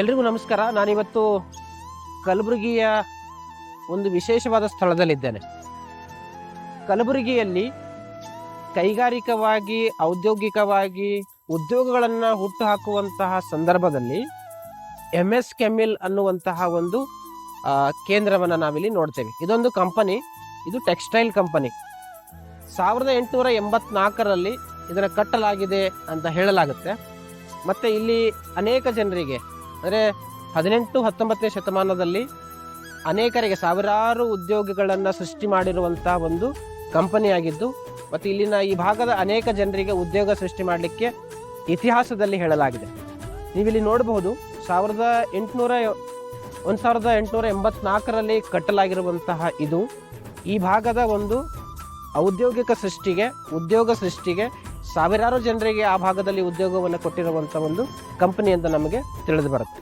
ಎಲ್ರಿಗೂ ನಮಸ್ಕಾರ. ನಾನಿವತ್ತು ಕಲಬುರಗಿಯ ಒಂದು ವಿಶೇಷವಾದ ಸ್ಥಳದಲ್ಲಿದ್ದೇನೆ. ಕಲಬುರಗಿಯಲ್ಲಿ ಕೈಗಾರಿಕವಾಗಿ, ಔದ್ಯೋಗಿಕವಾಗಿ ಉದ್ಯೋಗಗಳನ್ನು ಹುಟ್ಟುಹಾಕುವಂತಹ ಸಂದರ್ಭದಲ್ಲಿ ಎಂ ಎಸ್ ಕೆಮಿಲ್ ಅನ್ನುವಂತಹ ಒಂದು ಕೇಂದ್ರವನ್ನು ನಾವಿಲ್ಲಿ ನೋಡ್ತೇವೆ. ಇದೊಂದು ಕಂಪನಿ, ಇದು ಟೆಕ್ಸ್ಟೈಲ್ ಕಂಪನಿ. ಸಾವಿರದ ಎಂಟುನೂರ ಎಂಬತ್ನಾಲ್ಕರಲ್ಲಿ ಇದನ್ನು ಕಟ್ಟಲಾಗಿದೆ ಅಂತ ಹೇಳಲಾಗುತ್ತೆ. ಮತ್ತು ಇಲ್ಲಿ ಅನೇಕ ಜನರಿಗೆ ಅಂದರೆ ಹದಿನೆಂಟು ಹತ್ತೊಂಬತ್ತನೇ ಶತಮಾನದಲ್ಲಿ ಅನೇಕರಿಗೆ ಸಾವಿರಾರು ಉದ್ಯೋಗಿಗಳನ್ನು ಸೃಷ್ಟಿ ಮಾಡಿರುವಂಥ ಒಂದು ಕಂಪನಿಯಾಗಿದ್ದು ಮತ್ತು ಇಲ್ಲಿನ ಈ ಭಾಗದ ಅನೇಕ ಜನರಿಗೆ ಉದ್ಯೋಗ ಸೃಷ್ಟಿ ಮಾಡಲಿಕ್ಕೆ ಇತಿಹಾಸದಲ್ಲಿ ಹೇಳಲಾಗಿದೆ. ನೀವಿಲ್ಲಿ ನೋಡಬಹುದು, ಸಾವಿರದ ಎಂಟುನೂರ ಒಂದು ಸಾವಿರದ ಎಂಟುನೂರ ಎಂಬತ್ನಾಲ್ಕರಲ್ಲಿ ಕಟ್ಟಲಾಗಿರುವಂತಹ ಇದು ಈ ಭಾಗದ ಒಂದು ಔದ್ಯೋಗಿಕ ಸೃಷ್ಟಿಗೆ, ಉದ್ಯೋಗ ಸೃಷ್ಟಿಗೆ ಸಾವಿರಾರು ಜನರಿಗೆ ಆ ಭಾಗದಲ್ಲಿ ಉದ್ಯೋಗವನ್ನು ಕೊಟ್ಟಿರುವಂಥ ಒಂದು ಕಂಪನಿ ಅಂತ ನಮಗೆ ತಿಳಿದು ಬರುತ್ತೆ.